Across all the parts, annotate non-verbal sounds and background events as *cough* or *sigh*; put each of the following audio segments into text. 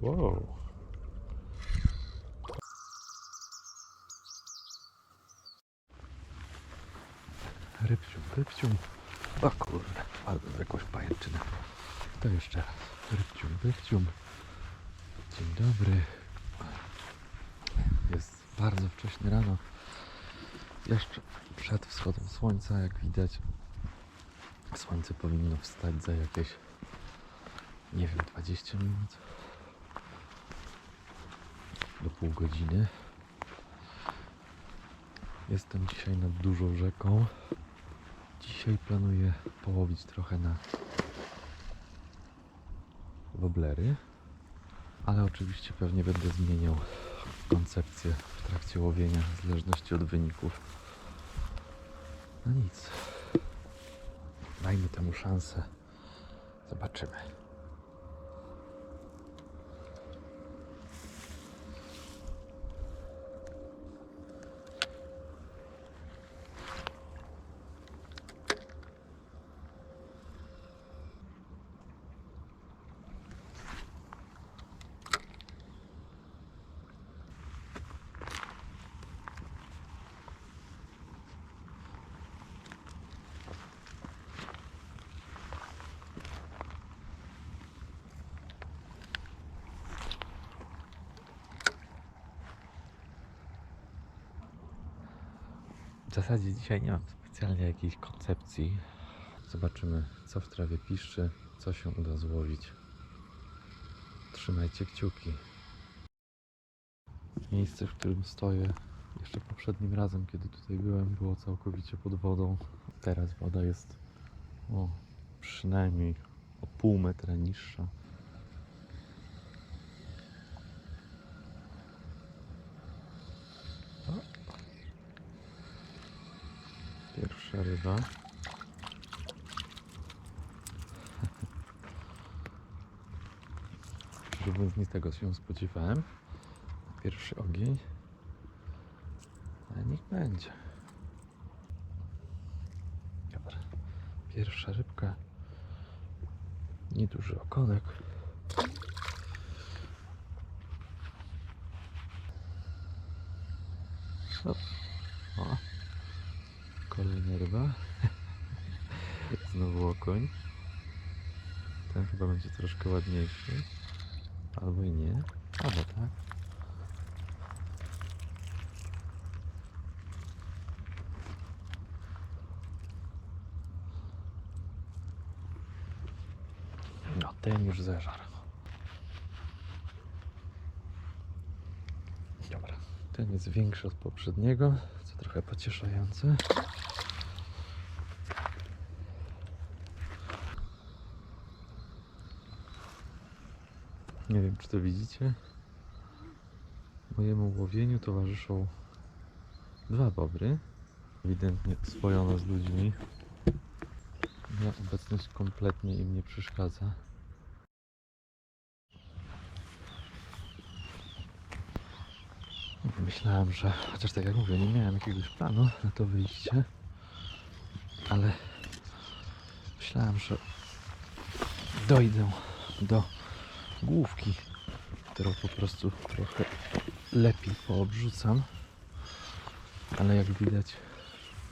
Wow. Rybcium, rybcium. O kurde, wpadłem w jakąś pajęczynę. To jeszcze raz. Rybcium, rybcium. Dzień dobry. Jest bardzo wcześnie rano. Jeszcze przed wschodem słońca, jak widać. Słońce powinno wstać za jakieś, nie wiem, 20 minut do pół godziny. Jestem dzisiaj nad dużą rzeką. Dzisiaj planuję połowić trochę na woblery, ale oczywiście pewnie będę zmieniał koncepcję w trakcie łowienia w zależności od wyników. No nic. Dajmy temu szansę. Zobaczymy. W zasadzie dzisiaj nie mam specjalnie jakiejś koncepcji. Zobaczymy, co w trawie piszczy, co się uda złowić. Trzymajcie kciuki. Miejsce, w którym stoję, jeszcze poprzednim razem, kiedy tutaj byłem, było całkowicie pod wodą. Teraz woda jest o, przynajmniej o pół metra niższa. Pierwsza ryba. Mówiąc, nie tego się spodziewałem. Pierwszy ogień. Ale niech będzie. Dobra. Pierwsza rybka. Nieduży okonek. Hop. O. Ryba. *laughs* Znowu okoń. Ten chyba będzie troszkę ładniejszy. Albo i nie. Albo tak. No, ten już zeżarł. Dobra. Ten jest większy od poprzedniego, co trochę pocieszające. Nie wiem, czy to widzicie. Mojemu łowieniu towarzyszą dwa bobry. Ewidentnie spojone z ludźmi. Moja obecność kompletnie im nie przeszkadza. Myślałem, że, chociaż tak jak mówię, nie miałem jakiegoś planu na to wyjście, ale myślałem, że dojdę do główki, którą po prostu trochę lepiej poobrzucam. Ale jak widać,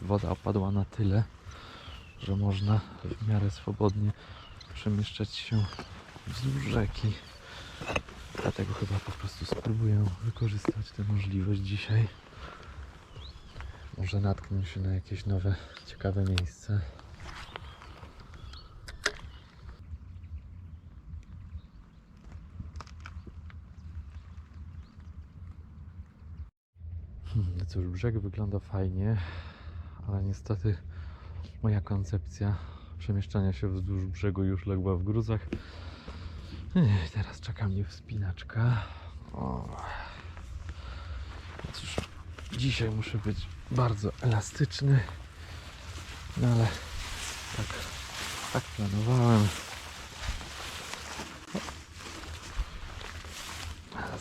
woda opadła na tyle, że można w miarę swobodnie przemieszczać się wzdłuż rzeki. Dlatego chyba po prostu spróbuję wykorzystać tę możliwość dzisiaj. Może natknę się na jakieś nowe, ciekawe miejsce. No cóż, brzeg wygląda fajnie, ale niestety moja koncepcja przemieszczania się wzdłuż brzegu już legła w gruzach. Ech, teraz czeka mnie wspinaczka. O. No Cóż, dzisiaj muszę być bardzo elastyczny, no ale tak, tak planowałem.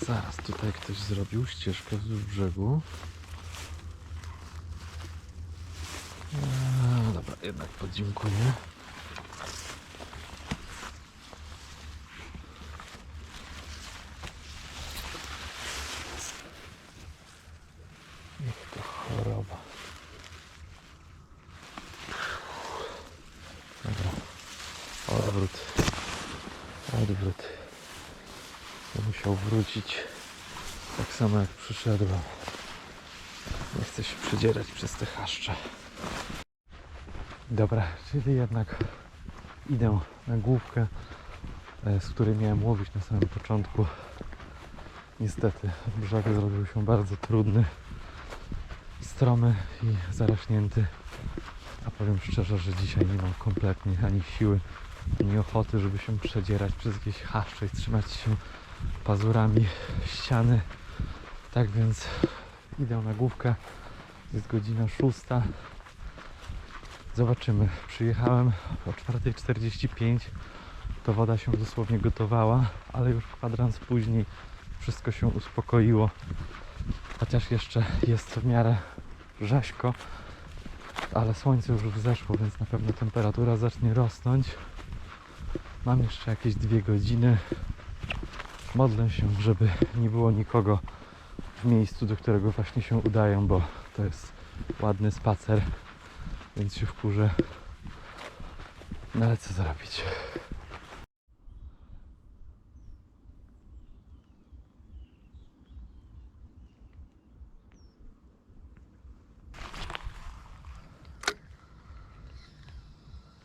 Zaraz tutaj ktoś zrobił ścieżkę wzdłuż brzegu. A, dobra, jednak podziękuję. Odwrót. Odwrót. To musiał wrócić tak samo jak przyszedłem. Nie chcę się przedzierać przez te chaszcze. Dobra, czyli jednak idę na główkę, e, z której miałem łowić na samym początku. Niestety brzeg zrobił się bardzo trudny, stromy i zaraśnięty. A powiem szczerze, że dzisiaj nie mam kompletnie ani siły, ani ochoty, żeby się przedzierać przez jakieś chaszcze i trzymać się pazurami ściany. Tak więc idę na główkę. Jest godzina szósta. Zobaczymy. Przyjechałem o 4.45. To woda się dosłownie gotowała, ale już kwadrans później wszystko się uspokoiło. Chociaż jeszcze jest w miarę rzeźko, ale słońce już wzeszło, więc na pewno temperatura zacznie rosnąć. Mam jeszcze jakieś dwie godziny. Modlę się, żeby nie było nikogo w miejscu, do którego właśnie się udają, bo to jest ładny spacer, więc się wkurzę. No ale co zrobić?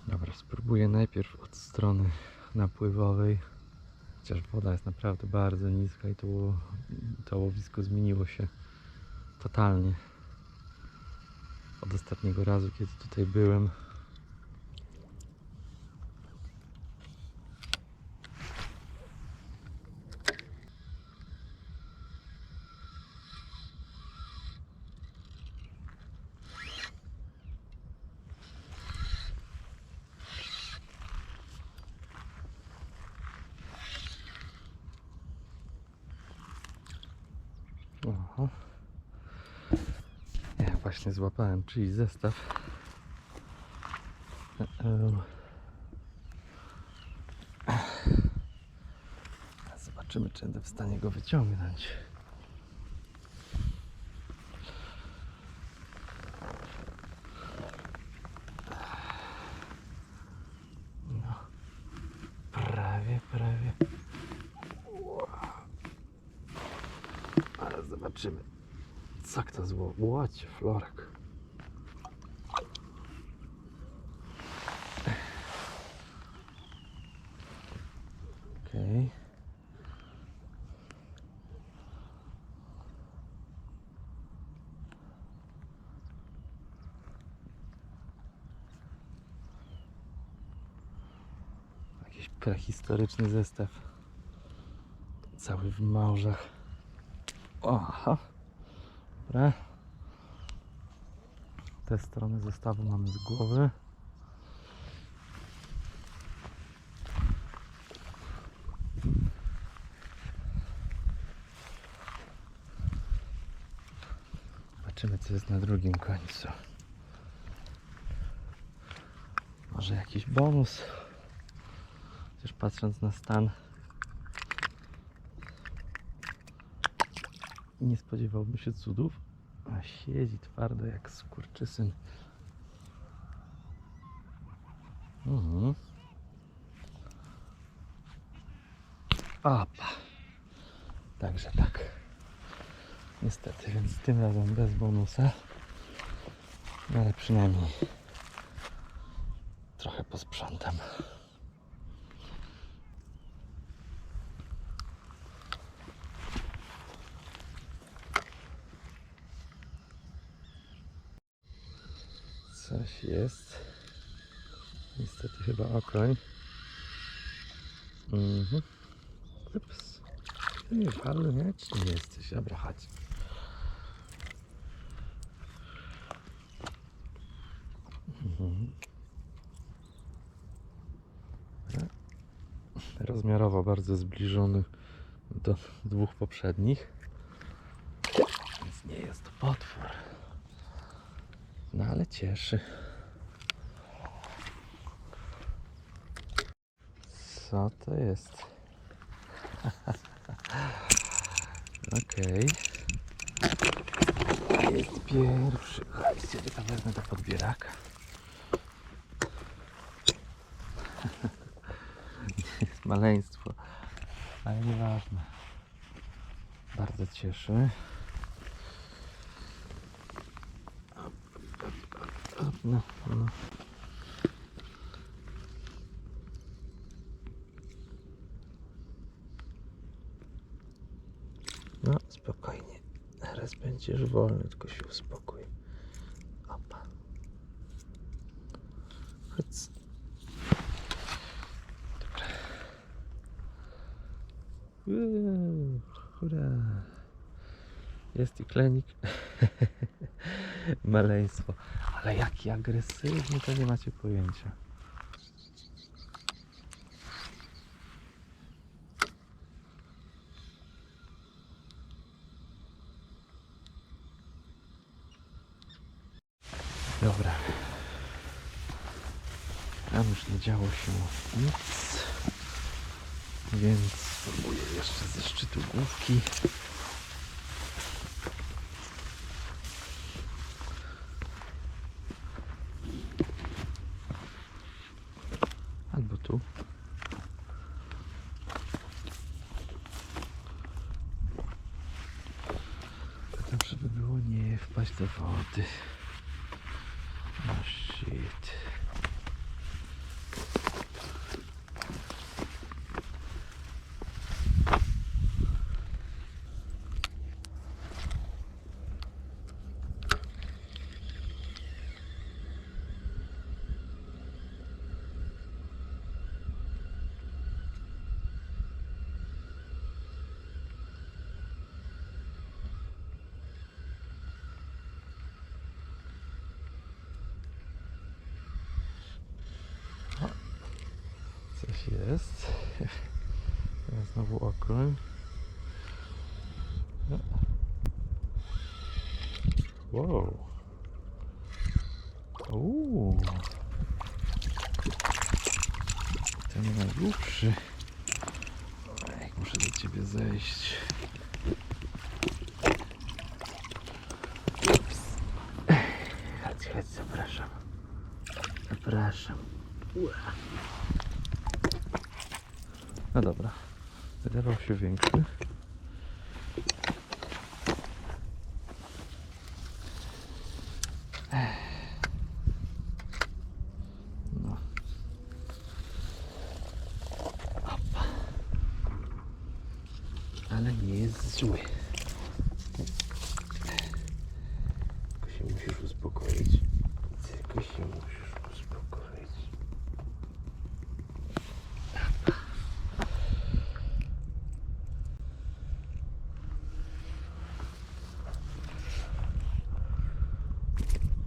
Dobra, spróbuję najpierw od strony napływowej. Chociaż woda jest naprawdę bardzo niska i to, to łowisko zmieniło się totalnie od ostatniego razu, kiedy tutaj byłem. Właśnie złapałem czyjś zestaw. Zobaczymy, czy będę w stanie go wyciągnąć. No, prawie, prawie. Ale zobaczymy, co kto zło. Łocie, florek. Okej. Jakiś prehistoryczny zestaw. Cały w małżach. Aha. Dobra. Te strony zestawu mamy z głowy. Zobaczymy co jest na drugim końcu. Może jakiś bonus. Chociaż patrząc na stan Nie spodziewałbym się cudów. A siedzi twardo jak skurczysyn. Mhm. Opa. Także tak. Niestety, więc tym razem bez bonusa. No ale przynajmniej trochę posprzątam. Coś jest. Niestety chyba okoń. Mhm. Ups. Ty nie walny mieć? Nie jesteś. Dobra, chodź. Mhm. Dobra. Rozmiarowo bardzo zbliżony do dwóch poprzednich. Więc nie jest to potwór. No ale cieszy. Co to jest? *laughs* Okej. Jest pierwszy. Chodźcie, tylko wezmę do podbieraka. *laughs* Maleństwo. Ale nieważne. Bardzo cieszy. No, no. No, spokojnie. Teraz będziesz wolny, tylko się uspokój. Opa. Hyc. Uuu, hurra. Jest i klenik. *laughs* Maleństwo. Ale jaki agresywny, to nie macie pojęcia. Dobra. Tam już nie działo się nic. Więc spróbuję jeszcze ze szczytu główki. Albo tu. Potem, żeby było nie wpaść do wody. Oh shit. Coś jest. Znowu okroń. No. Wow. Uuu. Ten najgłupszy. Muszę do ciebie zejść. Ups. Chodź, chodź, zapraszam. Zapraszam. Ua. No dobra. Wydawał się większy. Ech. No. Opa. Ale nie jest zły. Tylko się musisz uspokoić. Tylko się musisz uspokoić.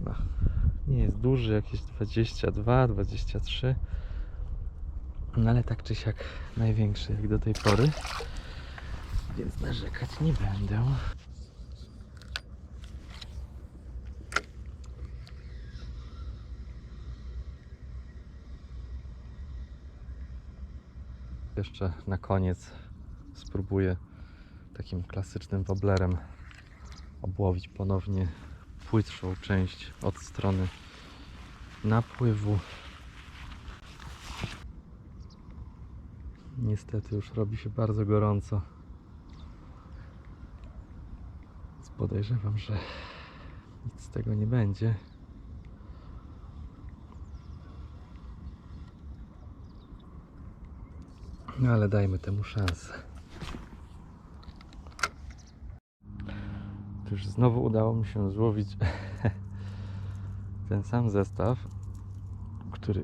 No, nie jest duży, jakieś 22, 23. No ale tak czy siak największy jak do tej pory. Więc narzekać nie będę. Jeszcze na koniec spróbuję takim klasycznym woblerem obłowić ponownie płytszą część od strony napływu. Niestety już robi się bardzo gorąco. Więc podejrzewam, że nic z tego nie będzie. No ale dajmy temu szansę. Już znowu udało mi się złowić *laughs* ten sam zestaw, który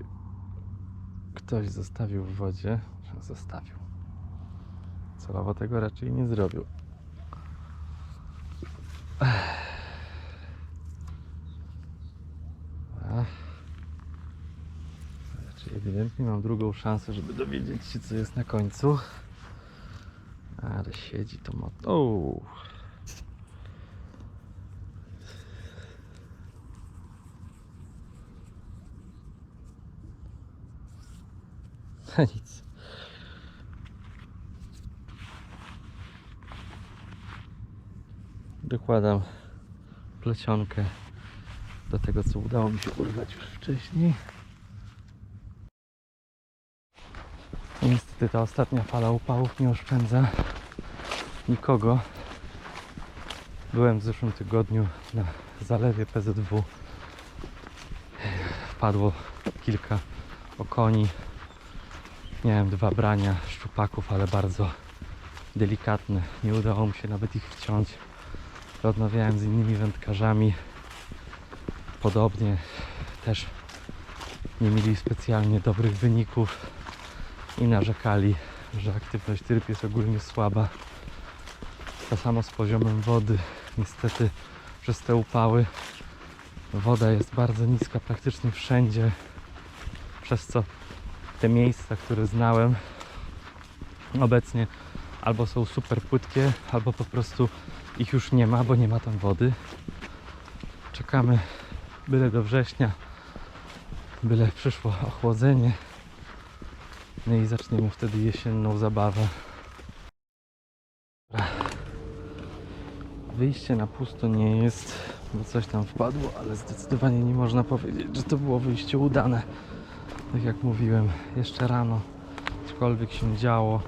ktoś zostawił w wodzie. Zostawił. Celowo tego raczej nie zrobił. Znaczy ewidentnie mam drugą szansę, żeby dowiedzieć się co jest na końcu. Ale siedzi to mocno. *laughs* Nic. Dokładam plecionkę do tego, co udało mi się urwać już wcześniej. Niestety ta ostatnia fala upałów nie oszczędza nikogo. Byłem w zeszłym tygodniu na zalewie PZW. Wpadło kilka okoni. Miałem dwa brania szczupaków, ale bardzo delikatne. Nie udało mi się nawet ich wciąć. Rozmawiałem z innymi wędkarzami. Podobnie też nie mieli specjalnie dobrych wyników i narzekali, że aktywność ryb jest ogólnie słaba. To samo z poziomem wody. Niestety przez te upały woda jest bardzo niska praktycznie wszędzie, przez co te miejsca, które znałem obecnie albo są super płytkie, albo po prostu ich już nie ma, bo nie ma tam wody. Czekamy byle do września, byle przyszło ochłodzenie. No i zaczniemy wtedy jesienną zabawę. Wyjście na pusto nie jest, bo coś tam wpadło, ale zdecydowanie nie można powiedzieć, że to było wyjście udane. Tak jak mówiłem, jeszcze rano cokolwiek się działo,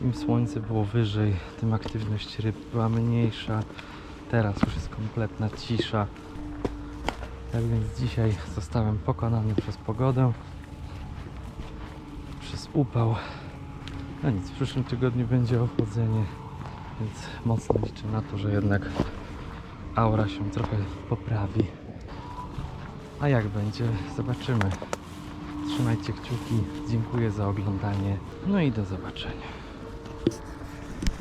im słońce było wyżej, tym aktywność ryb była mniejsza. Teraz już jest kompletna cisza. Tak więc dzisiaj zostałem pokonany przez pogodę, przez upał. No nic, w przyszłym tygodniu będzie ochłodzenie, więc mocno liczę na to, że jednak aura się trochę poprawi. A jak będzie, zobaczymy. Trzymajcie kciuki, dziękuję za oglądanie, no i do zobaczenia.